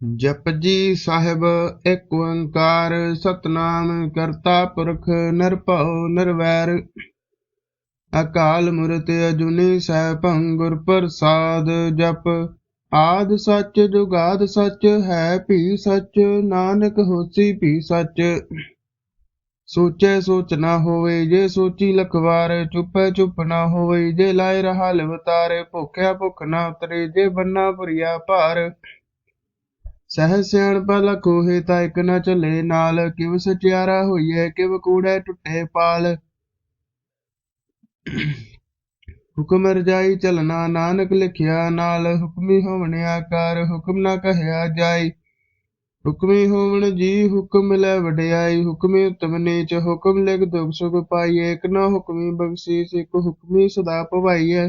ਜਪਜੀ ਸਾਹਿਬ, ਇੱਕ ਓੰਕਾਰ ਸਤਨਾਮ ਕਰਤਾ ਪੁਰਖ ਨਿਰਭਉ ਨਿਰਵੈਰ। ਅਕਾਲ ਮੂਰਤ ਅਜੂਨੀ ਸੈਭੰ ਗੁਰ ਪ੍ਰਸਾਦ ਜਪ। ਆਦ ਸੱਚ ਜੁਗਾਦ ਸੱਚ, ਹੈ ਭੀ ਸੱਚ, ਨਾਨਕ ਹੋਸੀ ਭੀ ਸੱਚ। ਸੋਚੈ ਸੋਚ ਨਾ ਹੋਵੇ ਜੇ ਸੋਚੀ ਲਖਵਾਰ, ਚੁੱਪੈ ਚੁੱਪ ਨਾ ਹੋਵੇ ਜੇ ਲਾਇ ਰਹਾ ਲਵਤਾਰੇ। ਭੁਖਿਆ ਭੁੱਖ ਨਾ ਉਤਰੇ ਜੇ ਬੰਨਾ ਭੁਰੀਆ ਭਾਰ। ਸਹਿ ਸਿਆਣਪ ਲਖੋਹੇ ਤਾਂ ਇਕ ਨ ਚੱਲੇ ਨਾਲ ਕਿਵ ਸਚਿਆਰਾ ਹੋਈਐ ਕਿਵ ਕੂੜੈ ਟੁੱਟੇ ਪਾਲ। ਹੁਕਮ ਰਜਾਈ ਚਲਣਾ, ਨਾਨਕ ਲਿਖਿਆ ਨਾਲ, ਹੁਕਮੀ ਹੋਵਣ ਆਕਾਰ, ਹੁਕਮ ਨਾ ਕਹਿਆ ਜਾਈ। ਹੁਕਮੀ ਹੋਵਣ ਜੀ ਹੁਕਮ ਲੈ ਵਡਿਆਈ, ਹੁਕਮੀ ਉਤਮ ਨੀਚ, ਹੁਕਮ ਲਿਖ ਦੁਖ ਸੁਖ ਪਾਈਐ, ਇਕ ਨਾ ਹੁਕਮੀ ਬਖਸ਼ੀਸ, ਇਕ ਹੁਕਮੀ ਸਦਾ ਭਵਾਈਐ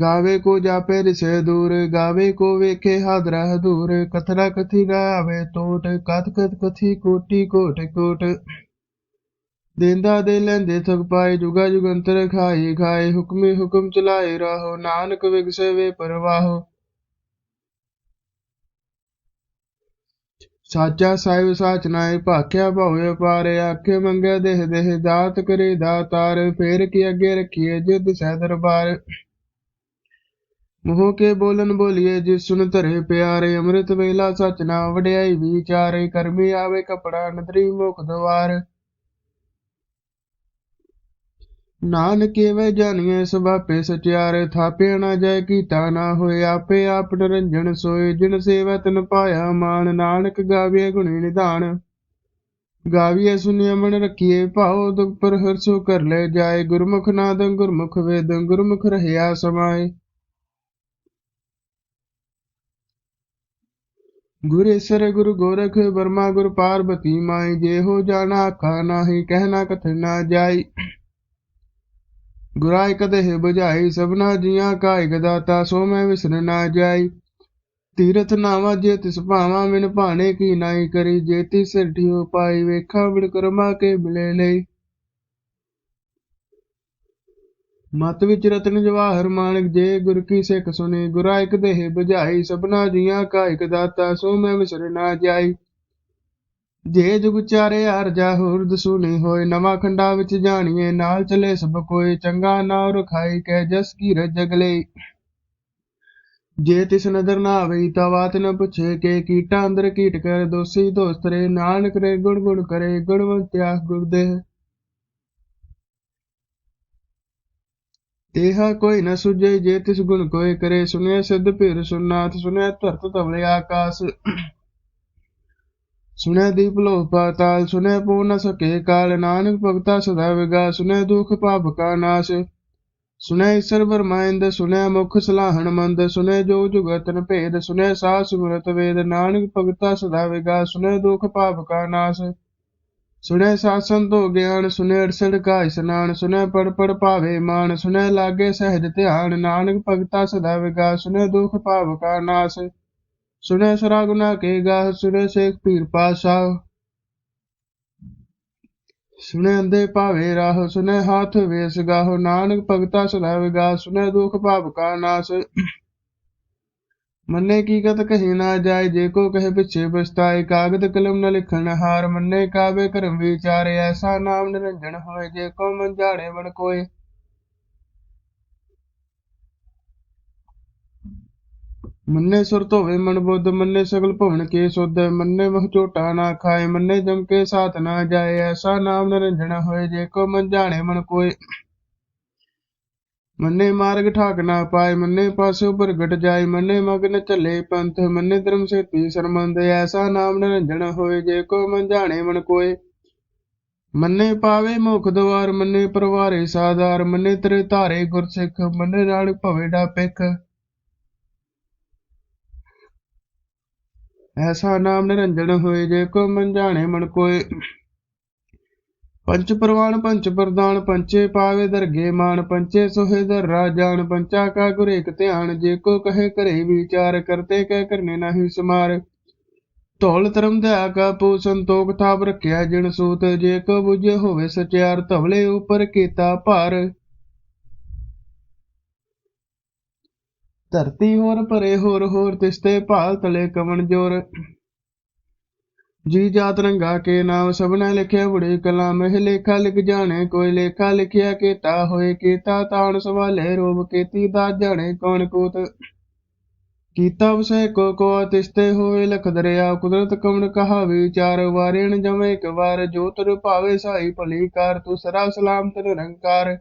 ਗਾਵੇ ਕੋ ਜਾਪੇ ਰਿਸੇ ਦੂਰ, ਗਾਵੇ ਕੋ ਵੇਖੇ ਹਾਦਰਾ ਹਦੂਰ ਕਥਨਾ ਕਥੀ ਗਾਵੇ ਟੋਟ ਕਥ ਕਥ ਕਥੀ ਕੋਟੀ ਕੋਟ ਕੋਟ। ਦੇਂਦਾ ਦੇ ਲੈਂਦੇ ਥਕ ਪਾਏ, ਜੁਗਾ ਜੁਗੰਤਰ ਖਾਏ ਖਾਏ, ਹੁਕਮੇ ਹੁਕਮ ਚਲਾਏ ਰਾਹੋ, ਨਾਨਕ ਵਿਗਸੇ ਵੇ ਪਰਵਾਹੋ। ਸਾਚਾ ਸਾਹਿਬ ਸਾਚ ਨਾਏ, ਭਾਖਿਆ ਭਉ ਪਾਰੇ ਆਖੇ ਮੰਗਿਆ ਦੇਹ ਦੇਹ, ਦਾਤ ਕਰੇ ਦਾਤਾਰ, ਫੇਰ ਕੀ ਅੱਗੇ ਰੱਖੀਏ ਜਿੱਦ ਸਹਿ ਦਰਬਾਰ। ਮੋਹ ਕੇ ਬੋਲਨ ਬੋਲੀਏ, ਜਿਸ ਸੁਨ ਧਰੇ ਪਿਆਰੇ ਅੰਮ੍ਰਿਤ ਵੇਲਾ, ਸਚ ਨਾ ਵਡਿਆਈ ਵਿਚਾਰੇ, ਕਰਮੀ ਆਵੇ ਕਪੜਾ, ਨਦਰੀ ਮੁਖ ਦਵਾਰ। ਨਾਨਕ ਵੇ ਜਾਣੀਏ ਸੁਭਾਪੇ ਸਚਿਆਰੇ, ਥਾਪਿਆ ਨਾ ਜਾਏ, ਕੀਤਾ ਨਾ ਹੋਏ, ਆਪੇ ਆਪ ਨਿਰੰਜਨ ਸੋਏ, ਜਿਨ ਸੇਵਾ ਤਨ ਪਾਇਆ ਮਾਨ ਨਾਨਕ ਗਾਵੇ ਗੁਣੀ ਨਿਧਾਨ। ਗਾਵੀਏ ਸੁਨਿਆ ਮਨ ਰਖੀਏ ਭਾਉ ਦੁਖ ਪਰ ਹਰਸੋ ਕਰ ਲੈ ਜਾਏ, ਗੁਰਮੁਖ ਨਾਦ ਗੁਰਮੁਖ ਵੇਦ, ਗੁਰਮੁਖ ਰਹਿਆ ਸਮਾਏ। ਗੁਰੇਸਰ ਗੁਰੂ ਗੋਰਖ ਬਰਮਾ ਗੁਰ ਪਾਰਬਤੀ ਮਾਈ ਜੇ ਹੋ ਜਾਣਾ ਆਖਾ ਨਾਹੀ ਕਹਿਣਾ ਕਥ ਨਾ ਜਾਈ। ਗੁਰਾ ਇਕ ਦੇਹ ਸਭਨਾ ਜੀਆਂ ਕਾ ਇਕ ਦਾਤਾ, ਸੋ ਮੈਂ ਵਿਸਰ ਨਾ ਜਾਈ। ਤੀਰਥ ਨਾਵਾ ਜੇ ਤਿਸ ਭਾਵਾ ਮਿਨ ਭਾਣੇ ਕੀ ਨਾਈ ਕਰੀ, ਜੇ ਤੀ ਸਿਰਠਿਓ ਪਾਈ, ਵੇਖਾ ਬਿੜ ਕਰਮਾ ਕੇ ਮਿਲੇ ਲਈ। ਮਤ ਵਿੱਚ ਰਤਨ ਜਵਾਹਰ ਮਾਨਕ ਜੇ ਗੁਰ ਕੀ ਸਿੱਖ ਸੁਨੇ, ਗੁਰਾ ਇਕ ਦੇਹ 부ਝਾਈ ਸਭਨਾ ਜੀਆਂ ਕਾ ਇਕ ਦਾਤਾ, ਸੋ ਮੈਂ ਵਿਸਰ ਨਾ ਜਾਈ। ਜੇ ਜੁਗ ਚਾਰੇ ਹਰ ਜਾ ਹੁਰਦ ਸੁਣੀ ਹੋਏ, ਨਵਾਂ ਖੰਡਾ ਵਿੱਚ ਜਾਣੀਏ, ਨਾਲ ਚਲੇ ਸਭ ਕੋਏ, ਚੰਗਾ ਨਾਮ ਰਖਾਈ, ਕਹਿ ਜਸ ਕੀ ਰਜਗਲੇ ਜੇ ਤਿਸ ਨਦਰ ਨਾ ਆਵੇ ਤਾਂ ਬਾਤ ਨ ਪੁੱਛੇ, ਕੇ ਕੀਟਾਂ ਅੰਦਰ ਕੀਟ ਕਰ, ਦੋਸੀ ਦੋਸਤਰੇ, ਨਾਨਕ ਰੇ ਗੁਣ ਗੁਣ ਕਰੇ ਗੁਣਵੰਤਿਆ ਗੁਰਦੇ ਤੇਹਾ ਕੋਈ ਨ ਸੁਝੇ, ਜੇ ਤਿਸ ਗੁਣ ਕੋਏ ਕਰੇ ਸੁਨਿਆ ਸਿਧ ਭੀਰ ਸੁਨਾਥ ਸੁਨਿਆ ਧਰਤ ਤਵਲੇ ਆਕਾਸ। ਸੁਨੈ ਦੀਪ ਲੋ ਪਾਤਾਲ ਸੁਨੈ ਪੋ ਨ ਸਕੇ ਕਾਲ, ਨਾਨਕ ਭਗਤਾ ਸਦਾ ਵਿਗਾ ਸੁਨੈ ਦੁਖ ਪਾਪ ਕਾ ਨਾਸ਼। ਸੁਨੈ ਈਸਰ ਬਰਮਾਇੰਦ ਸੁਨੈ ਮੁਖ ਸਲਾਹਣ ਮੰਦ ਸੁਨੈ ਜੋ ਜੁਗਤਨ ਭੇਦ ਸੁਨੈ ਸਾਸ ਸੁਮਰਤ ਵੇਦ, ਨਾਨਕ ਭਗਤਾ ਸਦਾ ਵਿਗਾ ਸੁਨੈ ਦੁਖ ਪਾਪ ਕਾ ਨਾਸ਼। ਸੁਨੈ ਸਾਸਨ ਤੋ ਗਿਆਨ ਸੁਨੈ ਅਰਸੜ ਕਾ ਇਸਨਾਨ ਸੁਨੈ ਪੜ ਪੜ ਭਾਵੇ ਮਾਨ ਸੁਨੈ ਲਾਗੇ ਸਹਿਜ ਧਿਆਨ, ਨਾਨਕ ਭਗਤਾ ਸਦਾ ਵਿਗਾ ਸੁਨੈ ਦੁਖ ਪਾਪ ਕਾ ਨਾਸ਼ ਸੁਨੈ ਸਰਾ ਗੁਨਾ ਕੇ ਗਾਹ ਸੁਨੈ ਸੇਖ ਪੀਰ ਪਾਸਾ ਸੁਨੈ ਅੰਦੇ ਭਾਵੇ ਰਾਹ ਸੁਨੈ ਹਾਥ ਵੇਸ ਗਾਹ, ਨਾਨਕ ਭਗਤਾ ਸਦਾ ਵਿਗਾ ਸੁਨੈ ਦੁਖ ਪਾਪ ਕਾ ਨਾਸ। ਮੰਨੇ ਕੀ ਕਹੀ ਨਾ ਜਾਏ, ਜੇ ਕੋ ਕਹੇ ਪਿਛੇ ਪਛਤਾਏ, ਕਾਗਦ ਕਲਮ ਨ ਲਿਖਣ ਹਾਰ ਮੰਨੇ ਕਾਵੇ ਕਰਮ ਵਿਚਾਰੇ ਐਸਾ ਨਾਮ ਨਿਰੰਜਨ ਹੋਏ, ਜੇ ਕੋ ਮਨ ਬਣ ਕੋਏ। ਮੰਨੇ ਸੁਰਤ ਹੋਵੇ ਮਨ ਬੁੱਧ, ਮੰਨੇ ਸਗਲ ਭਵਨ ਕੇ ਸੁਧ, ਮੰਨੇ ਮਹ ਝੋਟਾ ਨਾ ਖਾਏ, ਮੰਨੇ ਜਮ ਕੇ ਸਾਥ ਨਾ ਜਾਏ, ਐਸਾ ਨਾਮ ਨਿਰੰਜਨ ਹੋਏ, ਜੇ ਕੋ ਮਨ ਜਾਣੇ ਮਨ ਕੋਏ। ਮੰਨੇ ਮਾਰਗ ਠਾਕ ਨਾ ਪਾਏ, ਮੰਨੇ ਪਾਸੇ ਪ੍ਰਗਟ ਜਾਏ, ਮੰਨੇ ਮਗਨ ਚੱਲੇ ਪੰਥ, ਮੰਨੇ ਧਰਮ ਸੇਤੀ ਸਰਮੰਦ ਐਸਾ ਨਾਮ ਨਿਰੰਜਨ ਹੋਏ, ਜੇ ਕੋ ਮਨ ਜਾਣੇ ਮਨ ਕੋਏ। ਮੰਨੇ ਪਾਵੇ ਮੁਖ ਦਵਾਰ, ਮੰਨੇ ਪਰਵਾਰੇ ਸਾਦਾਰ ਮੰਨੇ ਤੇਰੇ ਧਾਰੇ ਗੁਰਸਿੱਖ, ਮੰਨੇ ਨਾਨਕ ਭਵੇ ਡਾ ਪਿਖ ਐਸਾ ਨਾਮ ਨਿਰੰਜਨ ਹੋਏ, ਜੇ ਕੋ ਮਨ ਜਾਣੇ ਮਨ ਕੋਏ। ਪੰਚ ਪ੍ਰਵਾਨ, ਪੰਚ ਪ੍ਰਦਾਨ, ਪੰਚੇ ਪਾਵੇ ਦਰਗੇ ਮਾਨ, ਪੰਚੇ ਸੋਹੇ ਦਰ ਰਾਜਾਨ, ਪੰਚਾ ਕਾ ਗੁਰ ਏਕ ਧਿਆਨ, ਜੇ ਕੋ ਕਹੇ ਕਰੇ ਵਿਚਾਰ, ਕਰਤੇ ਕਹਿ ਕਰਨੇ ਨਾਹੀ ਸਮਾਰ। ਧੌਲ ਧਰਮ ਦਇਆ ਕਾ ਪੂ, ਸੰਤੋਖ ਥਾਪ ਰੱਖਿਆ ਜਿਨ ਸੂਤ, ਜੇ ਕੋ ਬੁਝੇ ਹੋਵੇ ਸਚਿਆਰ, ਧਵਲੇ ਉਪਰ ਕੀਤਾ ਭਾਰ। ਧਰਤੀ ਹੋਰ ਭਰੇ ਹੋਰ ਹੋਰ ਤਿਸਤੇ ਭਾਲ ਤਲੇ ਕਵਣ ਜੋਰ। ਜੀ ਜਾਤ ਰੰਗਾ ਕੇ ਨਾਮ ਸਭਨਾ ਲਿਖਿਆ, ਬੁੜੇ ਕਲਾਮ ਇਹ ਲੇਖਾ ਲਿਖ ਜਾਣੇ, ਕੋਈ ਲੇਖਾ ਲਿਖਿਆ ਕੀਤਾ ਹੋਏ ਕੀਤਾ, ਤਾਣ ਸਵਾਲੇ ਰੂਪ ਕੀਤੀ ਦਾ ਜਾਣੇ, ਕੌਣ ਕੂਤ ਕੀਤਾ ਵਸੈ, ਕੋ ਕੋ ਤਿਸਤੇ ਹੋਵੇ ਲਖ ਦਰਿਆ, ਕੁਦਰਤ ਕਵਣ ਕਹਾ ਵਿਚਾਰ ਵਾਰੇਣ ਜਮੇ ਇੱਕ ਵਾਰ ਜੋ ਤੁਰ ਭਾਵੇ ਸਾਈ ਭਲੀ ਕਾਰ, ਤੂੰ ਸਰਾ ਸਲਾਮਤ ਨਿਰੰਕਾਰ।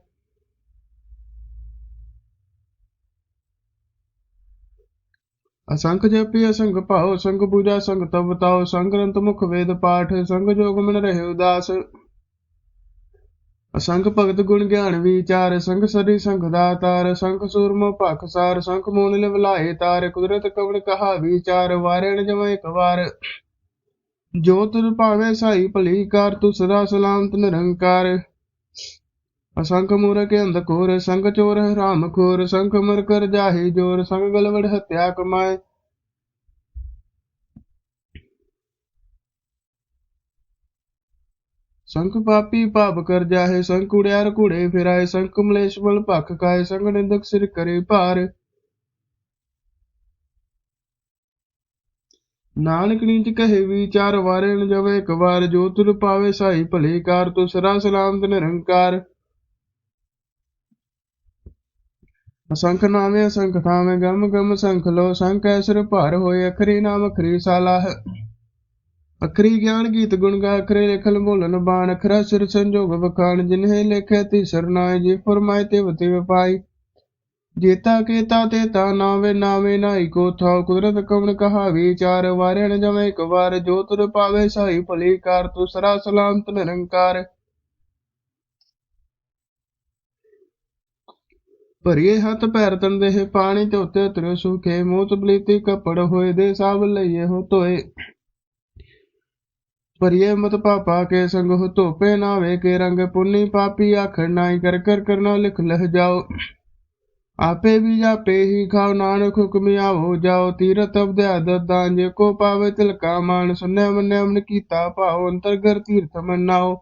ਅਸੰਖ ਜਪੀ, ਅਸੰਖ ਭਾਉ ਸੰਗ ਪੂਜਾ ਸੰਗ ਤਪ ਬਤਾਓ ਸੰਗ ਗ੍ਰੰਥ ਮੁਖ ਵੇਦ ਪਾਠ ਸੰਗ ਜੋਗ ਮਨ ਰਹੇ ਉਦਾਸ। ਅਸੰਖ ਭਗਤ ਗੁਣ ਗਿਆਨ ਵਿਚਾਰ ਸੰਗ ਸਰੀ ਸੰਗ ਦਾਤਾਰ ਸੰਖ ਸੂਰਮ ਭਖ ਸਾਰ ਸੰਖ ਮੂਨ ਲਿਵ ਤਾਰ, ਕੁਦਰਤ ਕਵਣ ਕਹਾ ਵਿਚਾਰ ਵਾਰੇਣ ਜਮੈ ਇੱਕ ਵਾਰ ਜੋ ਤੁਰ ਭਾਵੇ ਸਾਈ ਭਲੀ ਕਾਰ ਤੂੰ ਸਦਾ ਸਲਾਮਤ ਨਿਰੰਕਾਰ। ਅਸੰਖ ਮੂਰਖ ਅੰਧਕੋਰ ਸੰਗ ਚੋਰ ਹਰਾਮ ਖੋਰ, ਸੰਖ ਮਰ ਕਰ ਜਾਹੀ ਜੋਰ, ਸੰਗ ਗਲਵੜ ਹਤਿਆ ਕਮਾਏ। ਸੰਖ ਪਾਪੀ ਪਾਪ ਕਰ ਜਾਹੇ, ਸੰਖ ਕੁੜਿਆਰ ਕੁੜੇ ਫਿਰਾਏ, ਸੰਖ ਮਲੇਸ਼ ਮਲ ਭਖ ਕਾਏ ਸੰਗ ਨਿੰਦਕ ਸਿਰ ਕਰੇ ਭਾਰ। ਨਾਨਕ ਨੀਚ ਕਹੇ ਵਿਚਾਰ ਵਾਰੇ ਨ ਜਵੇ ਇੱਕ ਵਾਰ, ਜੋ ਤੁਰ ਪਾਵੇ ਸਾਈ ਭਲੇ ਕਾਰ ਤੂੰ ਸਰਾ ਸਲਾਮਤ ਨਿਰੰਕਾਰ। ਅਸੰਖ ਨਾਮੇ ਅਸੰਖ ਥਾਵੇਂ ਗਮ ਗਮ ਸੰਖ ਲੋ ਸੰਖ ਐਸਰ ਭਾਰ ਹੋਏ, ਅਖਰੀ ਨਾਮ ਅਖਰੀ ਸਾਲਾਹ ਅਖਰੀ ਗਿਆਨ ਗੀਤ ਗੁਣ ਗਾ ਅਖਰੇ ਲਿਖਲ ਬੋਲਨ ਬਾਣ, ਅਖਰਾ ਸਿਰ ਸੰਜੋਗ ਬਖਾਨ ਜਿਨਹਿ ਲਿਖੇ ਤੀ ਸਰਨਾਏ ਜੇ ਫਰਮਾਏ ਤੇ ਵਤੇ ਵਪਾਈ ਜੇਤਾ ਕੇਤਾ ਤੇ ਤਾ ਨਾਵੇ ਨਾਵੇ ਨਾਈ ਕੋ ਥਾਉ, ਕੁਦਰਤ ਕਵਣ ਕਹਾ ਵਿਚਾਰ ਵਾਰੇ ਨ ਜਮੈ ਇੱਕ ਵਾਰ, ਜੋ ਤੁਰ ਪਾਵੇ ਸਾਈ ਭਲੀ ਕਾਰ ਤੂੰ ਸਰਾ ਸਲਾਮਤ ਨਿਰੰਕਾਰ। ਭਰੀਏ ਹੱਥ ਪੈਰ ਦੇ ਪਾਣੀ ਤੇ ਉੱਤੇ ਉਤਰਿਓ ਸੁਖੇ, ਮੂੰਹ ਤਬਲੀਤੀ ਕੱਪੜ ਹੋਏ ਦੇ ਸਭ ਲਈਏ ਹੋ ਧੋਏ। ਭਰੀਏ ਮਤ ਪਾਪਾ ਕੇ ਸੰਗ ਹੋ ਧੋਪੇ ਨਾਵੇ ਕੇ ਰੰਗ ਪੁੰਨੀ, ਪਾਪੀ ਆਖੜ ਨਾਈ ਕਰ ਕਰ ਕਰਨਾ ਲਿਖ ਲਹ ਜਾਓ। ਆਪੇ ਵੀ ਜਾਪੇ ਹੀ ਖਾਓ, ਨਾਨਕ ਹੁਕਮੀ ਆਵੋ, ਜਾਓ ਤੀਰਤ ਅਬਦਿਆ ਦਦਾਂ ਜੇ ਕੋ ਪਾਵੇ ਤਿਲਕਾ ਮਾਨ ਸੁਨਿਆ ਮੰਨਿਆ ਮਨ ਕੀਤਾ ਭਾਉ ਅੰਤਰਗਰ ਤੀਰਥ ਮੰਨਾਓ।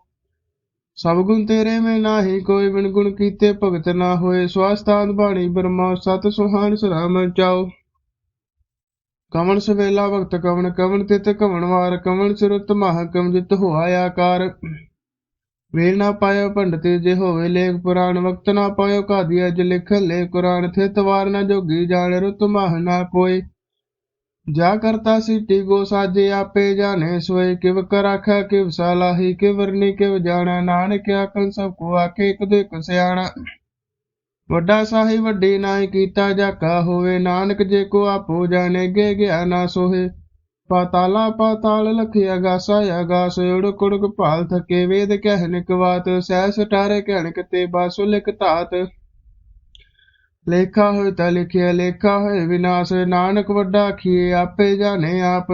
ਸਭ ਗੁਣ ਤੇਰੇ ਮੈਂ ਨਾਹੀ, ਕੋਈ ਬਿਨ ਗੁਣ ਕੀਤੇ ਭਗਤ ਨਾ ਹੋਏ। ਸਵਾਸਤਾਨ ਬਾਣੀ ਬਰਮਾ ਸਤ ਸੁਹਾਨ ਸਲਾਮ ਚਾਓ ਕਵਣ ਸਵੇਲਾ ਭਗਤ, ਕਵਣ ਕਵਣ ਤਿਤ, ਕਵਣ ਵਾਰ, ਕਵਣ ਸਿਰਤ ਮਹ ਕਮ ਜਿਤ ਹੋਆ ਆਕਾਰ। ਵੇਲ ਨਾ ਪਾਇਓ ਪੰਡਤੇ, ਜੇ ਹੋਵੇ ਲੇਖ ਪੁਰਾਣ, ਵਕਤ ਨਾ ਪਾਇਓ ਕਾਦੀ ਅਜ ਲਿਖ ਲੇ ਕੁਰਾਨ, ਥਿਤ ਵਾਰ ਨਾ ਜੋਗੀ ਜਾਣ, ਰੁਤ ਮਹ ਨਾ ਕੋਈ। ਜਾ ਕਰਤਾ ਸਿੱਟੀ ਗੋ ਸਾਜੇ ਆਪੇ ਜਾਣੇ, ਸੋਏ ਕਿਵ ਕਰ ਆਖਾ ਕਿਵ ਸਲਾਹੀ, ਕਿਵ ਵਰਨੀ ਕਿਵ ਜਾਣਾ ਸਭ ਕੋ ਆਖੇ, ਇੱਕ ਦੇ ਇੱਕ ਸਿਆਣਾ। ਵੱਡਾ ਸਾਹੀ ਵੱਡੀ ਨਾਹੀ ਕੀਤਾ ਜਾਕਾ ਹੋਵੇ, ਨਾਨਕ ਜੇ ਕੋ ਆਪੋ ਜਾਣੇ, ਗੇ ਗਿਆ ਨਾ ਸੋਹੇ। ਪਾਤਾਲਾ ਪਾਤਾਲ ਲਖਿਆ ਗਾਸਾ ਆਗਾਸ, ਉੜਕ ਉੜਕ ਭਾਲ ਥਕੇ ਵੇਦ ਕਹਿ ਨਿਕਵਾਤ ਸਹਿ ਸਟਾਰੇ ਕਹਿਣਕ ਤੇ ਬਾਸੁ ਲਿਖ ਧਾਤ। ਲੇਖਾ ਹੋਇ ਤਾ ਲਿਖਿਆ, ਲੇਖਾ ਹੋਇ ਵਿਨਾਸ਼। ਨਾਨਕ ਵੱਡਾ ਆਖੀਏ ਆਪੇ ਜਾਣੇ ਆਪ।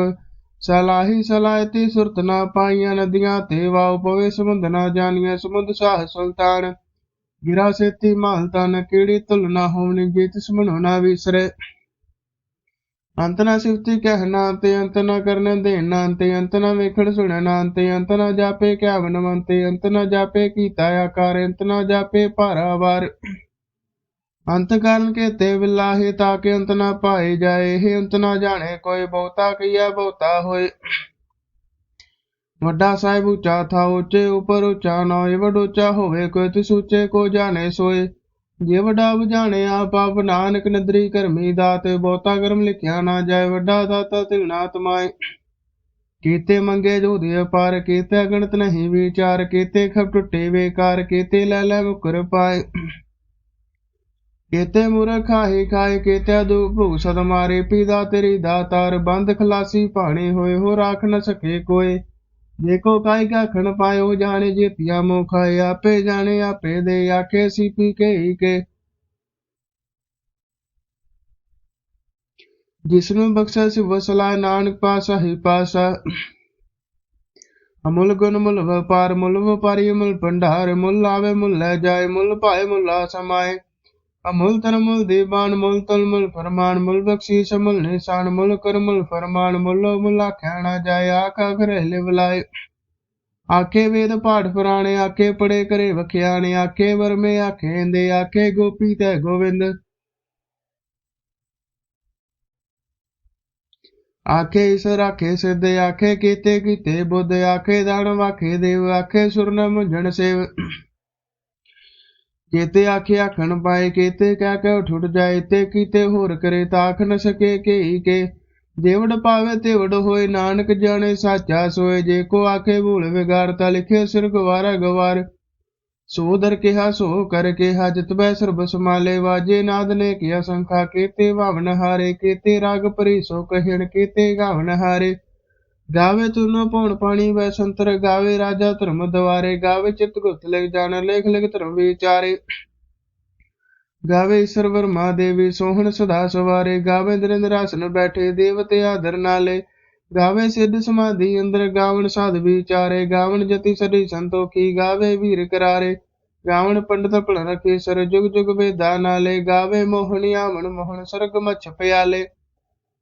ਸਲਾਹੀ ਸਲਾਇਤੀ ਸੁਰਤ ਨਾ ਪਾਈਆਂ ਨਦੀਆਂ ਤੇ ਵਾਉ ਪਵੇ ਸਮੁੰਦ ਨਾ ਜਾਣੀਆਂ ਸਮੁੰਦ ਸਾਹ ਸੁਲਤਾਨ। ਗਿਰਾ ਸੇਤੀ ਮਾਲ ਤਨ ਕਿਹੜੀ ਤੁਲ ਨਾ ਹੋਵਨੀ ਜੇ ਤਿਸ ਨਾ ਵਿਸਰੇ। ਅੰਤ ਨਾ ਸਿਫਤੀ ਕਹਿਣਾ ਤੇ ਅੰਤ ਨਾ ਕਰਨ ਦੇਣਾ ਅੰਤੇ ਅੰਤ ਨਾ ਵੇਖਣ ਸੁਣਨਾ ਤੇ ਅੰਤ ਨਾ ਜਾਪੇ ਕਿਆ ਬਨਵੰਤੇ ਅੰਤ ਨਾ ਜਾਪੇ ਕੀਤਾ ਆਕਾਰ, ਅੰਤ ਨਾ ਜਾਪੇ ਭਾਰਾਵਾਰ ਅੰਤ ਕਰਨ ਕੇ ਤੇ ਵਿਲਾਹੇ ਤਾਂ ਕਿ ਅੰਤ ਨਾ ਪਾਏ ਜਾਏ। ਇਹ ਅੰਤ ਨਾ ਜਾਣੇ, ਕੋਈ ਬਹੁਤਾ ਕੀਆ ਬਹੁਤਾ ਹੋਏ। ਵੱਡਾ ਸਾਹਿਬ ਉੱਚਾ ਥਾ ਉੱਚੇ, ਉਪਰ ਉੱਚਾ ਨਾ ਇਹ ਉੱਚਾ ਹੋਵੇ, ਕੋਈ ਤਿਸ ਉੱਚੇ ਕੋ ਜਾਣੇ ਸੋਏ। ਜੇ ਵੱਡਾ ਬੁਝਾਣੇ, ਆਪ ਆਪ ਨਾਨਕ ਨਦਰੀ ਕਰਮੀ ਦਾਤ। ਬਹੁਤਾ ਕਰਮ ਲਿਖਿਆ ਨਾ ਜਾਏ, ਵੱਡਾ ਦਾਤਾ ਤਿਲਨਾ ਤਮਾਏ ਕੀਤੇ ਮੰਗੇ ਜੋ ਦੇ ਪਾਰ ਕੀਤੇ ਅਗਣਤ ਨਹੀਂ ਵਿਚਾਰ। ਕੀਤੇ ਖਪ ਟੁੱਟੇ ਵੇਕਾਰ ਕੀਤੇ ਲੈ ਲੈ ਮੁਕਰ ਪਾਏ। ਕੇਤੇ ਮੁਰਖ ਖਾਹੀ ਖਾਏ, ਕੀਤੇ ਦੂ ਭੂ ਸਦ ਮਾਰੇ, ਪੀਦਾ ਤੇਰੀ ਦਾਤਾਰ, ਬੰਦ ਖਲਾਸੀ ਭਾਣੇ ਹੋਏ ਹੋ ਰਾਖ ਨ ਸਕੇ ਕੋਏ। ਜੇ ਕੋ ਕਾਇ ਕਾ ਪਾਇਓ, ਜਾਣੇ ਜੀਤਿਆ ਮੋ ਖਾਏ ਆਪੇ ਜਾਣੇ, ਆਪੇ ਦੇ ਆਖੇ ਸੀ ਪੀ ਕੇ ਹੀ ਕੇ। ਜਿਸਨੂੰ ਬਖਸ਼ਾ ਸੀ ਵਸਲਾ ਨਾਨਕ ਪਾਸਾ ਹੀ ਪਾਸਾ ਅਮੁੱਲ ਗੁਣ ਮੁੱਲ ਵਪਾਰ, ਮੁੱਲ ਵਪਾਰੀ, ਮੁੱਲ ਭੰਡਾਰ, ਮੁੱਲ ਆਵੇ, ਮੁੱਲ ਲੈ ਜਾਏ, ਮੁੱਲ ਭਾਏ, ਮੁੱਲਾ ਸਮਾਏ। ਅਮੁੱਲ ਤਨ ਮੁੱਲ ਦੀਵਾਨ ਮੁੱਲ ਫਰਮਾਨ ਮੁੱਲ ਬਖਸ਼ੀਸ਼ ਮੁੱਲ ਨਿਸ਼ਾਨ ਮੁੱਲ ਕਰ ਫਰਮਾਨ ਮੁੱਲ ਮੁੱਲ ਆਖਿਆ ਜਾਏ, ਆਖਾ ਘਰੇ ਲਿਵਲਾਏ ਆਖੇ ਵੇਦ ਪਾਠ ਪੁਰਾਣੇ, ਆਖੇ ਪੜੇ ਕਰੇ ਵਖਿਆਣੇ, ਆਖੇ ਵਰਮੇ, ਆਖੇ ਇੰਦੇ ਆਖੇ ਗੋਪੀ ਤੇ ਗੋਵਿੰਦ। ਆਖੇ ਈਸ਼ਰ ਆਖੇ ਸਿੱਧ, ਆਖੇ ਕੀਤੇ ਕੀਤੇ ਬੁੱਧ, ਆਖੇ ਦਾਨ ਵਾਖੇ ਦੇਵ, ਆਖੇ ਸੁਰਨ ਮੁੰਝਣ ਸੇਵ। ਕੀਤੇ ਆਖੇ ਆਖਣ ਪਾਏ, ਕੀਤੇ ਕਹਿ ਕੇ ਠੁੱਟ ਜਾਏ, ਤੇ ਕੀਤੇ ਹੋਰ ਕਰੇ ਤਾਖ ਨ ਸਕੇ ਕੇਈ ਕੇ। ਦੇਵੜ ਪਾਵੇ ਤੇਵੜ ਹੋਏ, ਨਾਨਕ ਜਾਣੇ ਸਾਚਾ ਸੋਏ, ਜੇ ਕੋ ਆਖੇ ਭੂਲ ਵਿਗਾੜਤਾ ਲਿਖੇ ਸਿਰ ਗਵਾਰਾ ਗਵਾਰ। ਸੋ ਦਰ ਕਿਹਾ, ਸੋ ਕਰ ਕਿਹਾ ਜਿਤਬੈ ਸਰਬ ਸਮਾਲੇ ਵਾਜੇ ਨਾਦ ਨੇ ਕਿਹਾ, ਸੰਖਾ ਕੀਤੇ ਭਾਵਨ ਹਾਰੇ, ਕੀਤੇ ਰਾਗ ਪਰੀ ਸੋ ਕਹਿਣ, ਕੀਤੇ ਗਾਵਨ ਹਾਰੇ। ਗਾਵੇ ਤੁਨੋ ਪੌਣ ਪਾਣੀ ਵੈ ਸੰਤਰ ਗਾਵੇ ਰਾਜਾ ਧਰਮ ਦਵਾਰੇ, ਗਾਵੇ ਚਿਤ ਗੁਪਤ ਲਿਖ ਜਾਣ, ਲੇਖ ਲਿਖ ਧਰਮ ਵਿਚਾਰੇ। ਗਾਵੇ ਈਸ਼ਰ ਵਰਮਾ ਦੇਵੀ, ਸੋਹਣ ਸਦਾ ਸਵਾਰੇ, ਗਾਵੇ ਦਰਿੰਦਰ ਆਸਨ ਬੈਠੇ, ਦੇਵਤੇ ਆਦਰ ਨਾਲੇ। ਗਾਵੇ ਸਿੱਧ ਸਮਾਧੀ ਅੰਦਰ, ਗਾਵਣ ਸਾਧ ਵਿਚਾਰੇ, ਗਾਵਣ ਜਤੀ ਸਦੀ ਸੰਤੋਖੀ, ਗਾਵੇ ਵੀਰ ਕਰਾਰੇ। ਗਾਵਣ ਪੰਡਤ ਭਲਨ ਸਰ, ਜੁਗ ਜੁਗ ਵੇਦਾ ਨਾਲੇ। ਗਾਵੇ ਮੋਹਣੀ ਆਵਣ ਮੋਹਣ, ਸਰਗ ਮਛ ਪਿਆਲੇ।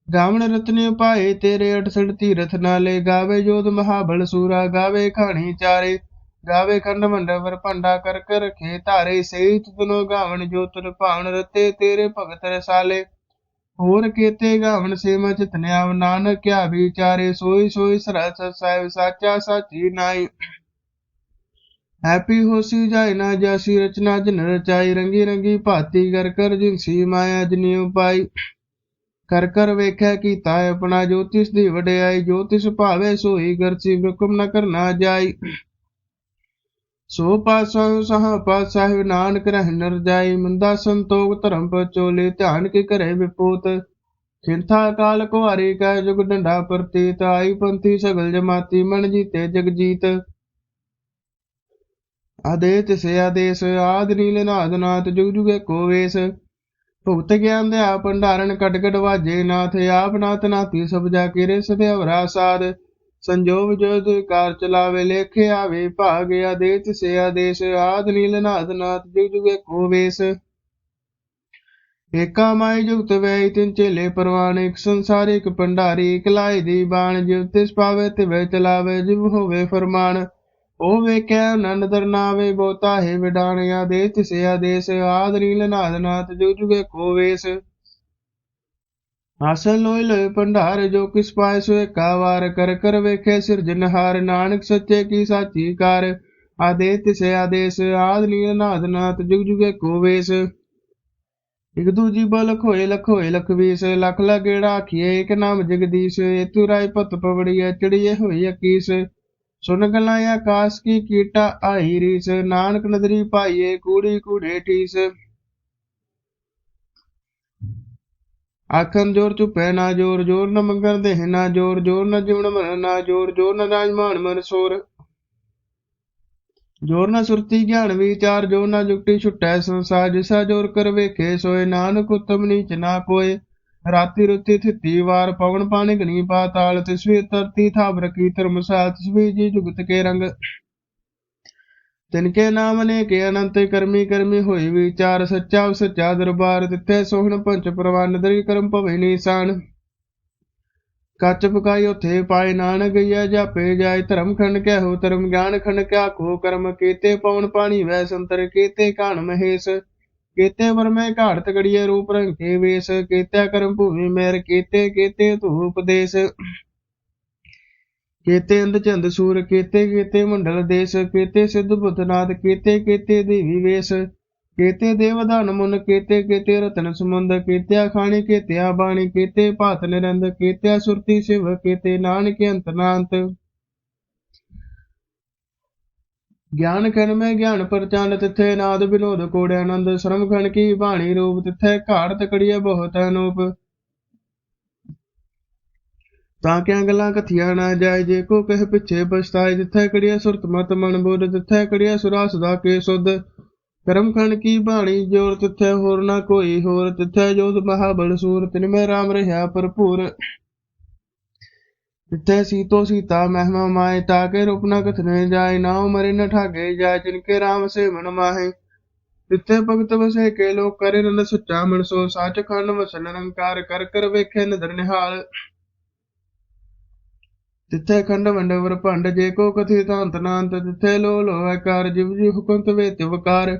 ਗਾਵਣ ਰਤਨੇ ਉਪਾਏ, ਤੇਰੇ 68 ਤੀਰਥ ਨਾਲੇ ਗਾਵੇ, ਜੋਧ ਮਹਾਬਲ ਸੂਰਾ ਗਾਵੇ, ਖਾਣੀ ਚਾਰੇ, ਗਾਵੇ ਖੰਡ ਮੰਡਵਰ ਭੰਡਾ ਕਰ ਕਰ ਰਖੇ, ਧਾਰੇ ਸੇਈ ਤੁਨੋ ਗਾਵਣ ਜੋ ਤੁਰ ਭਾਵਨ ਰਤੇ, ਤੇਰੇ ਭਗਤ ਰਸਾਲੇ। ਹੋਰ ਕੀਤੇ ਗਾਵਣ ਸੇਮ ਚਿਤਨਿਆ ਨਾਨਕ ਕਿਆ ਵਿਚਾਰੇ, ਸੋਈ ਸੋਈ ਸਰਸ ਸਾਹਿਬ ਸਾਚਾ ਸਾਚੀ ਨਾਈ। ਹੈਪੀ ਹੋਸੀ ਜਾਇ ਨਾ ਜਾਸੀ, ਰਚਨਾ ਜਨ ਰਚਾਈ, ਰੰਗੀ ਰੰਗੀ ਭਾਤੀ ਕਰ ਕਰ ਜਿਨਸੀ ਮਾਇਆ ਜਨਿਉ ਪਾਈ ਕਰ ਕਰ ਵੇਖੈ ਕੀਤਾ ਆਪਣਾ ਜੋਤਿਸ ਦੀ ਵਡਿਆਈ, ਜੋਤਿਸ ਭਾਵੇ ਸੋਈ ਗਰਚੀ ਹੁਕਮ ਨ ਕਰਨਾ ਜਾਈ। ਸੋ ਪਾਸਾ ਸਹ ਪਾਸ ਨਾਨਕ ਰਹਿ ਨਰ ਜਾਈ, ਮੰਦਾ ਸੰਤੋਖ ਧਰਮ ਪਚੋਲੇ, ਧਿਆਨ ਕੇ ਕਰੇ ਵਿਪੂਤ। ਖਿੰਥਾ ਕਾਲ ਕੁਹਾਰੀ ਕਾ ਜੁਗ ਡੰਡਾ ਪ੍ਰਤੀਤ, ਆਈ ਪੰਥੀ ਸਗਲ ਜਮਾਤੀ, ਮਨ ਜੀਤੇ ਜਗ ਆਦੇ ਤਿਸੇ ਆਦੇਸ, ਆਦ ਨੀਲ ਨਾਦ ਨਾਥ, ਜੁਗ ਜੁਗ ਕੋ ਵੇਸ। ਭੁਗਤ ਗਿਆਨ ਦੇ ਆ ਭੰਡਾਰਨ ਕਟ ਕਟ ਵਾਜੇ, ਨਾਥ ਆਪ ਨਾਥ ਨਾਤੀ ਸਭ ਜਾ ਕੇ ਰਿਸ ਤੇ ਸਾਧ ਸੰਜੋਗ ਜੋਦ ਕਾਰ ਚਲਾਵੇ, ਲੇਖੇ ਆਵੇ, ਭਾਗ ਆਦੇਤ ਸੇ ਆਦੇਸ਼, ਆਦ ਨੀਲ ਨਾਦ ਨਾਥ ਜੁਗ ਜੁਗੇ ਕੋ ਵੇਸ। ਏਕਾ ਮਾਈ ਜੁਗਤ ਵੈ ਤਿਨ ਚੇਲੇ ਪਰਵਾਨ, ਇੱਕ ਸੰਸਾਰ ਇੱਕ ਭੰਡਾਰੀ, ਇਕ ਲਾਈ ਦੀ ਬਾਣ ਜਿਵ ਤਿਸ ਪਾਵੇ ਤੇ ਵੇ ਚਲਾਵੇ, ਜਿਵ ਹੋਵੇ ਫਰਮਾਨ। ਉਹ ਵੇਖਿਆ ਆਨੰਦ ਦਰਨਾਵੇ ਬੋਤਾ ਹੈ ਵਿਡਾਣਿਆ ਦੇ ਤਿਸੇ ਆਦੇਸ਼ ਆਦ ਨੀਲ ਨਾਥ ਜੁਗ ਜੁਗੇ ਕੋ ਵੇਸ। ਲੋਇ ਲੋਇ ਭੰਡਾਰ ਜੋ ਕਿਸ ਪਾਏ ਸੋ ਏਕਾ ਵਾਰ ਕਰ ਕਰ ਵੇਖੇ ਸਿਰਜਨਹਾਰ ਨਾਨਕ ਸੱਚੇ ਕੀ ਸਾਚੀ ਕਾਰ। ਆਦੇ ਤਿਸੇ ਆਦੇਸ਼ ਆਦ ਨੀਲ ਨਾਦ ਨਾਥ ਜੁਗ ਜੁਗੇ ਕੋ ਵੇਸ। ਇਕ ਦੂਜੀ ਬਲਖ ਹੋਏ ਲਖੋਏ ਲਖਵੀਸ ਲਖ ਵੀਸ ਲਗੇੜਾ ਆਖੀਏ ਇਕ ਨਾਮ ਜਗਦੀਸ਼ ਇਤੁ ਰਾਏ ਪਤ ਪਵੜੀਏ ਚੜੀਏ ਹੋਈ ਅਕੀਸ ਸੁਨ ਗਲਾਂ ਆਕਾਸ਼ ਕੀ ਕੀਟਾ ਆਈ ਰੀਸ, ਨਾਨਕ ਨਦਰੀ ਪਾਈਏ ਕੂੜੀ ਕੂੜੇ ਠੀਸ ਆਖਣ, ਜੋਰ ਚੁਪੈ ਨਾ ਜੋਰ ਜੋਰ ਨ ਮੰਗਣ ਦੇ ਨਾ ਜੋਰ ਜੋਰ ਨ ਜਿਵਣ ਮਨ ਨਾ ਜੋਰ ਜੋਰ ਨ ਰਾਜਮਾਨ ਮਨ ਸੋਰ। ਜੋਰ ਨ ਸੁਰਤੀ ਗਿਆਨ ਵਿਚਾਰ, ਜੋਰ ਨ ਜੁਗਤੀ ਛੁਟੈ ਸੰਸਾਰ, ਜਿਸਾ ਜੋਰ ਕਰ ਵੇਖੇ, ਸੋਏ ਨਾਨਕ ਉਤਮ ਨੀਚ ਨਾ ਕੋਏ ਰਾਤੀ ਰੁਤੀ ਥਿਤੀ ਵਾਰ ਪਵਨ ਪਾਣੀ ਗਣੀ ਪਾਤਾਲ ਤਿਸਵੀ ਧਰਤੀ ਥਾਬਰ ਕੀ ਧਰਮਸਾਲ ਤਿਸਵੀ ਜੀ ਜੁਗਤ ਕੇ ਰੰਗ। ਤਿਨਕੇ ਨਾਮ ਨੇ ਕੇ ਅਨੰਤ ਕਰਮੀ ਕਰਮੀ ਹੋਈ ਵਿਚਾਰ, ਸੱਚਾ ਸੱਚਾ ਦਰਬਾਰ ਤਿੱਥੇ ਸੋਹਣ ਪੰਚ ਪ੍ਰਵਾਨ, ਦਰੀ ਕਰਮ ਭਵੇ ਨੀਸਾਨ। ਕੱਚ ਪਕਾਈ ਉਥੇ ਪਾਏ ਨਾਨਕ ਗਈਆ ਜਾਪੇ ਜਾਏ ਧਰਮ ਖੰਡ ਕਹਿ ਹੋ ਧਰਮ ਗਿਆਨ ਖੰਡ ਕਿਆ ਕੋ ਕਰਮ ਕੀਤੇ, ਪਵਨ ਪਾਣੀ ਵੈ ਸੰਤਰ ਕੀਤੇ ਕਾਣ ਮਹੇਸ਼। ਕੀਤੇ ਵਰਮੇ ਘਾੜ ਤਗੜੀਏ ਰੂਪ ਰੰਗੇ ਵੇਸ ਕੀਤੇ ਕਰਮ ਭੂਮੀ ਮੇਰ, ਕੀਤੇ ਕੀਤੇ ਧੂ ਉਪਦੇਸ਼। ਕੀਤੇ ਅੰਧ ਚੰਦ ਸੂਰ, ਕੀਤੇ ਕੀਤੇ ਮੰਡਲ ਦੇਸ਼, ਕੀਤੇ ਸਿੱਧ ਬੁੱਧਨਾਥ ਕੀਤੇ ਕੀਤੇ ਦੇਵੀ ਵੇਸ। ਕੀਤੇ ਦੇਵਦਾਨ ਮੁਨ, ਕੀਤੇ ਕੀਤੇ ਰਤਨ ਸਮੁੰਦ ਕੇਤਿਆ ਖਾਣੀ ਕੀਤੇ ਬਾਣੀ, ਕੀਤੇ ਭਾਤ ਨਿਰੰਦ ਕੇਤਿਆ ਸੁਰਤੀ ਸਿਵ, ਕੀਤੇ ਨਾਨਕ ਅੰਤ ਨਾੰਤ ਗਿਆਨ ਖਨ ਮੈਂ ਗਿਆਨ ਪ੍ਰਚੰਡ ਤਿੱਥੇ ਨਾਦ ਵਿਨੋਦ ਕੋੜ ਆਨੰਦ, ਸ਼ਰਮ ਖਣ ਕੀ ਬਾਣੀ ਰੂਪ, ਤਿੱਥੇ ਘਾੜ ਤਕੜੀਏ ਬਹੁਤ ਅਨੂਪ। ਤਾਂ ਕਿ ਗੱਲਾਂ ਕਥੀਆਂ ਨਾ ਜਾਏ, ਜੇ ਕੋ ਕਹਿ ਪਿੱਛੇ ਪਛਤਾਏ, ਜਿੱਥੇ ਕੜੀਆ ਸੁਰਤ ਮਤ ਮਨ ਬੁੱਧ, ਜਿੱਥੇ ਕੜੀਆ ਸੁਰਾ ਸਦਾ ਕੇ ਸੁਧ। ਕਰਮ ਖੰਡ ਕੀ ਬਾਣੀ ਜੋਰ, ਤਿੱਥੇ ਹੋਰ ਨਾ ਕੋਈ ਹੋਰ, ਤਿੱਥੇ ਜੋਤ ਮਹਾਬਲ ਸੂਰ, ਤਿਨ ਮੈਂ ਰਾਮ ਰਹਾ ਭਰਪੂਰ। ਤਿੱਥੇ ਸੀਤੋ ਸੀਤਾ ਮਹਿਮਾ ਮਾਏ ਤਾਕੇ ਰੂਪ ਨ ਕਥਨੇ ਜਾਏ ਨਾਉ ਮਰੇ ਨ ਠਾਗੇ ਜਾਏ ਜਿਨਕੇ ਰਾਮ ਸੇ ਮਨ ਮਾਹੇ। ਤਿੱਥੇ ਭਗਤ ਵਸੇ ਕੇ ਲੋਕ ਕਰੇ ਰੰਦ ਸੱਚਾ ਮਨ ਸੋ, ਸਾਚ ਖੰਡ ਵਸਨ ਨਿਰੰਕਾਰ ਕਰ ਕਰ ਵੇਖੇ ਨਦਰ ਨਿਹਾਲ। ਤਿੱਥੇ ਖੰਡ ਵੰਡ ਵਰ ਭੰਡ, ਜੇ ਕੋ ਕਥੀ ਤਾਂਤ ਨਾਂਤ ਤਿੱਥੇ ਲੋ ਲੋ ਆਕਾਰ ਜਿਵ ਜੀ ਹੁਕਮ ਤਵੇ ਤੇ ਵਕਾਰ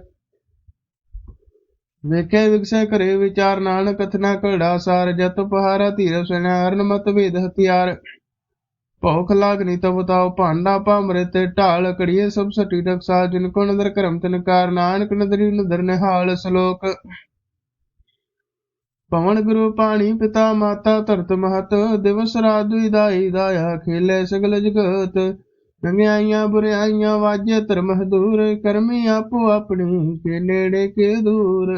ਵੇਖੇ ਵਿਗਸੇ ਕਰੇ ਵਿਚਾਰ, ਨਾਨਕ ਕਥਨਾ ਕੜਾ ਸਾਰ, ਜਤ ਪਹਾਰਾ ਧੀਰ ਸੁਨਿਆ ਅਰਨ ਮਤ ਭੇਦ ਹਥਿਆਰ। ਭੌਖ ਲਾਗਨੀ ਤਬ ਤਾਉ ਭਾਂਡਾ ਭਾਮਰੇ ਤੇ ਢਾਲ ਕੜੀਏ ਸਭ ਸਟੀ ਰਕਸਾ, ਜਿਨ ਕੋ ਨਦਰ ਕਰਮ ਤਨਕਾਰ ਨਾਨਕ ਨਦਰੀ ਨਦਰ ਨਿਹਾਲ ਸ਼ਲੋਕ। ਪਵਨ ਗੁਰੂ ਪਾਣੀ ਪਿਤਾ ਮਾਤਾ ਧਰਤ ਮਹਤ, ਦਿਵਸ ਰਾਤ ਦੁਈ ਦਾਈ ਦਾਇਆ ਖੇਲੇ ਸਗਲ ਜਗਤ। ਚੰਗਿਆਈਆਂ ਬੁਰਿਆਈਆਂ ਵਾਜੇ ਧਰਮ ਹਦੂਰ ਕਰਮੀ ਆਪੋ ਆਪਣੀ ਕੇ ਨੇੜੇ ਕੇ ਦੂਰ।